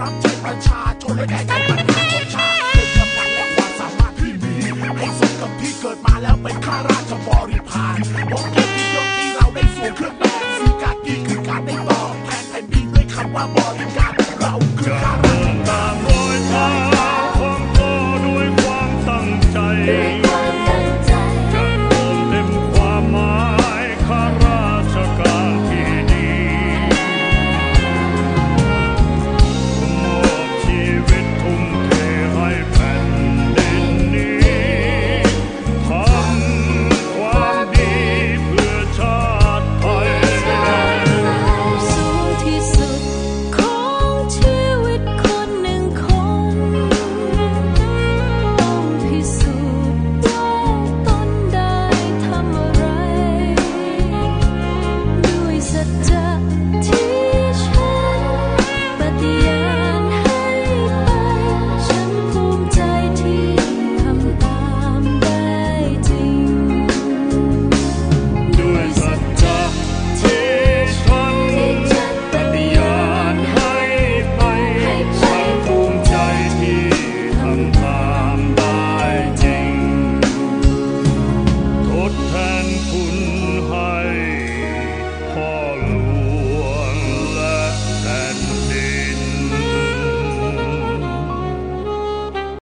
รับใช้ประชาชนและแก้ไขปัญหาของชาติเป็นกำลังและความสามารถที่มีไอ้สมกับที่เกิดมาแล้วเป็นข้าราชบริพารบอกเกียรติยศที่เราได้สวมเครื่องแบบสี่การีคือการได้ตอบแทนแผ่นดินด้วยคำว่าบริการเราคือการาชการบริพาร